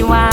you are.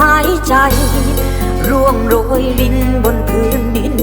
หายใจ ร่วงโรยลินบนพื้นดิน